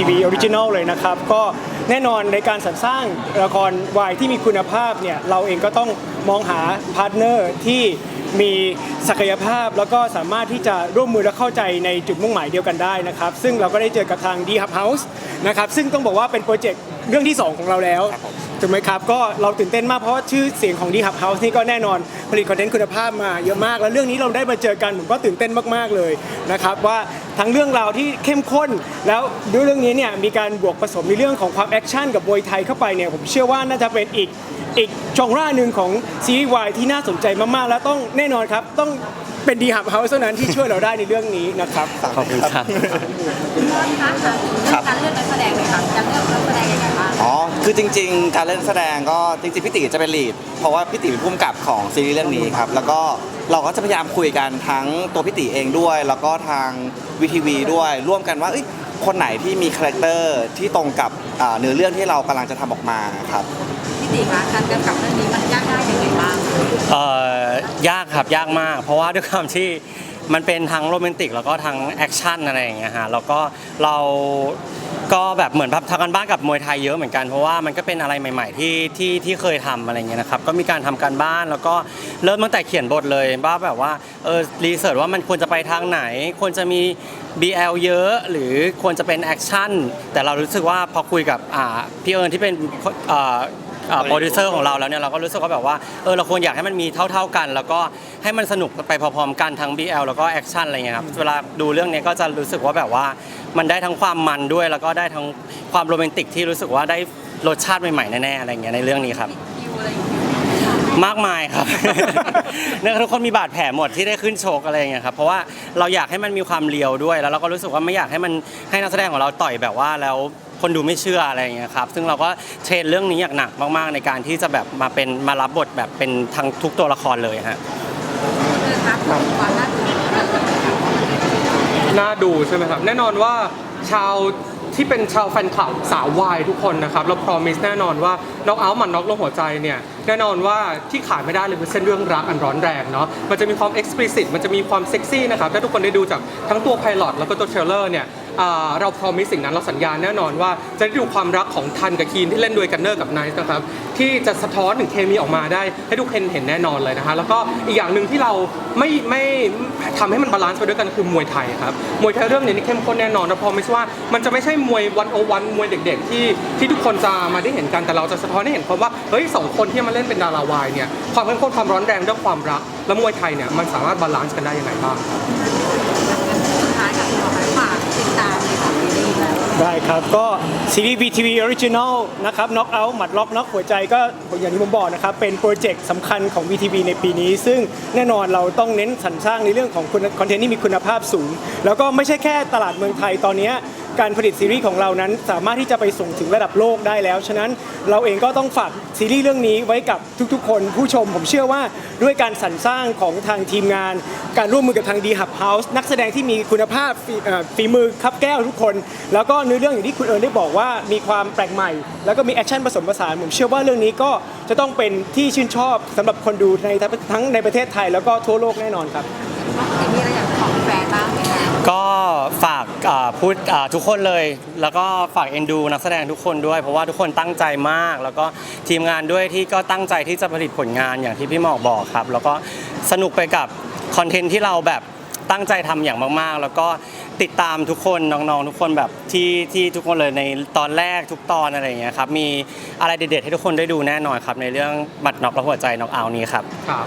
ีวีออริจินอลเลยนะครับ ก็แน่นอนในการสรรสร้างละครวายที่มีคุณภาพเนี่ยเราเองก็ต้องมองหาพาร์ทเนอร์ที่มีศักยภาพแล้วก็สามารถที่จะร่วมมือและเข้าใจในจุดมุ่งหมายเดียวกันได้นะครับ ซึ่งเราก็ได้เจอกับทาง D Hub House นะครับซึ่งต้องบอกว่าเป็นโปรเจกต์เรื่องที่ 2 ของเราแล้ว ถูกไหมครับ ก็เราตื่นเต้นมากเพราะว่าชื่อเสียงของ D Hub House นี่ก็แน่นอนผลิตคอนเทนต์คุณภาพมาเยอะมาก แล้วเรื่องนี้เราได้มาเจอกันผมก็ตื่นเต้นมากๆเลยนะครับว่าทั้งเรื่องราวที่เข้มข้น แล้วด้วยเรื่องนี้เนี่ยมีการบวกผสมในเรื่องของความแอคชั่นกับมวยไทยเข้าไปเนี่ยผมเชื่อว่าน่าจะเป็นอีกอีกจองร่าหนึ่งของซีรีส์วายที่น่าสนใจมากๆ แล้วต้องแน่นอนครับต้องเป็น D Hub House เท่านั้นที่ช่วยเราได้ในเรื่องนี้นะครับขอบคุณครับคุณต้นคะถามถึงเรื่องการเลือกนักแสดงหน่อยค่ะจะเลือก คือจริง ๆ การเล่นแสดงก็จริงๆพี่ติจะเป็นลีดเพราะว่าพี่ติเป็นผู้กำกับของซีรีส์เรื่องนี้ครับแล้วก็เราก็จะพยายามคุยกันทั้งตัวพี่ติเองด้วย แล้วก็ทางวีทีวีด้วย ร่วมกันว่าเอ้ยคนไหนที่มีคาแรคเตอร์ที่ตรงกับอ่าเนื้อเรื่องที่เรากำลังจะทำออกมาครับ พี่ตีคะการกำกับเรื่องนี้มันยากง่ายยังไงบ้างเอ่อยากครับยากมาก เพราะว่าด้วยความที่มันเป็นทั้งโรแมนติกแล้วก็ทั้งแอคชั่นอะไรอย่างเงี้ยฮะแล้วก็เรา ก็แบบเหมือนแบบทำกันบ้านกับมวยไทยเยอะเหมือนกันเพราะว่ามันก็เป็นอะไรใหม่ ๆ ที่ที่ที่เคยทำอะไรเงี้ยนะครับก็มีการทำการบ้านแล้วก็เริ่มตั้งแต่เขียนบทเลยว่าแบบว่าเออรีเสิร์ชว่ามันควรจะไปทางไหน ควรจะมี BL เยอะ หรือควรจะเป็นแอคชั่นแต่เรารู้สึกว่าพอคุยกับอ่าพี่เอิญที่เป็นอ่าโปรดิวเซอร์ของเราแล้วเนี่ยเราก็รู้สึกว่าแบบว่าเออเราควรอยากให้มันมีเท่า ๆกัน แล้วก็ให้มันสนุกไปพร้อมๆกันทั้ง BL แล้วก็แอคชั่นอะไรเงี้ยครับเวลาดูเรื่องเนี้ยก็จะรู้สึกว่าแบบว่า มันได้ทั้งความมันด้วย แล้วก็ได้ทั้งความโรแมนติกที่รู้สึกว่าได้รสชาติใหม่ๆแน่ๆอะไรเงี้ยในเรื่องนี้ครับ มากมายครับ เนี่ยทุกคนมีบาดแผลหมดที่ได้ขึ้นโชกอะไรอย่างเงี้ยครับเพราะว่าเราอยากให้มันมีความเรียวด้วย แล้วเราก็รู้สึกว่าไม่อยากให้มันให้นักแสดงของเราต่อยแบบว่าแล้วคนดูไม่เชื่ออะไรอย่างเงี้ยครับซึ่งเราก็เทรนเรื่องนี้อย่างหนักมากๆ ในการที่จะแบบมาเป็นมารับบทแบบเป็นทั้งทุกตัวละครเลยฮะคุณเอิญคะความน่าดูของเรื่อง นี้ค่ะน่าดูใช่ไหมครับ แน่นอนว่าชาวที่เป็นชาวแฟนคลับสาววายทุกคนนะครับเราพรอมิสแน่นอนว่าน็อกเอาท์มันน็อกลงหัวใจเนี่ยแน่นอนว่าที่ขาดไม่ได้เลยคือเส้นเรื่องรักอันร้อนแรงเนาะมันจะมีความ explicit มันจะมีความเซ็กซี่นะครับถ้าทุกคนได้ดูจากทั้งตัวไพลอตแล้วก็ตัวเทรลเลอร์เนี่ย เรา promise สิ่งนั้นเราสัญญาแน่นอนว่า จะได้ดูความรักของทันกับคีนที่เล่นโดยกันเนอร์กับไนท์นะครับที่จะสะท้อนถึงเคมีออกมาได้ให้ทุกคนเห็นแน่นอนเลยนะฮะแล้วก็อีกอย่างหนึ่งที่เราไม่ไม่ทำให้มันบาลานซ์ไปด้วยกันคือมวยไทยครับมวยไทยเรื่องนี้นี่เข้มข้นแน่นอนเราพอไม่ว่ามันจะไม่ใช่มวยวันโอวันมวยเด็ก ๆ ที่ที่ทุกคนจะมาได้เห็นกันแต่เราจะสะท้อนให้เห็นความว่าเฮ้ยสองคนที่มาเล่นเป็นดาราวายเนี่ยความเข้มข้นความร้อนแรงด้วยความรักแล้วมวยไทยเนี่ยมันสามารถบาลานซ์กันได้ยังไงบ้าง ได้ครับก็ซีรีส์ BTV Original นะครับ Knock Out หมัดล็อกน็อกหัวใจก็อย่างที่ผมบอกนะครับ เป็นโปรเจกต์สำคัญของ BTV ในปีนี้ ซึ่งแน่นอนเราต้องเน้นสรรสร้างในเรื่องของคอนเทนต์ที่มีคุณภาพสูง แล้วก็ไม่ใช่แค่ตลาดเมืองไทยตอนนี้ การผลิตซีรีส์ของเรานั้น สามารถที่จะไปส่งถึงระดับโลกได้แล้ว ฉะนั้นเราเองก็ต้องฝากซีรีส์เรื่องนี้ไว้กับทุกๆ คนผู้ชม ผมเชื่อว่าด้วยการสรรสร้างของทางทีมงาน การร่วมมือกับทาง D Hub House นักแสดงที่มีคุณภาพฝีเอ่อฝีมือครับแก้วทุกคน แล้วก็เนื้อเรื่องอย่างที่คุณเอิญได้บอกว่ามีความแปลกใหม่ แล้วก็มีแอคชั่นผสมผสานผมเชื่อว่าเรื่องนี้ก็จะต้องเป็นที่ชื่นชอบสำหรับคนดูในทั้งในประเทศไทยแล้วก็ทั่วโลกแน่นอนครับ มีอะไรอยากจะ บอกแฟนบ้างไหมคะก็ฝากอ่าพูดอ่าทุกคนเลย แล้วก็ฝากเอ็นดูนักแสดงทุกคนด้วย เพราะว่าทุกคนตั้งใจมาก แล้วก็ทีมงานด้วยที่ก็ตั้งใจที่จะผลิตผลงานอย่างที่พี่หมอกบอกครับ แล้วก็สนุกไปกับคอนเทนต์ที่เราแบบตั้งใจทำอย่างมากๆ แล้วก็ติดตามทุกคนน้องๆทุกคนแบบที่ที่ทุกคนเลยในตอนแรกทุกตอนอะไรอย่างเงี้ยครับมีอะไรเด็ดๆให้ทุกคนได้ดูแน่นอนครับในเรื่องบัตรน็อกและหัวใจน็อกเอานี้ครับ ครับ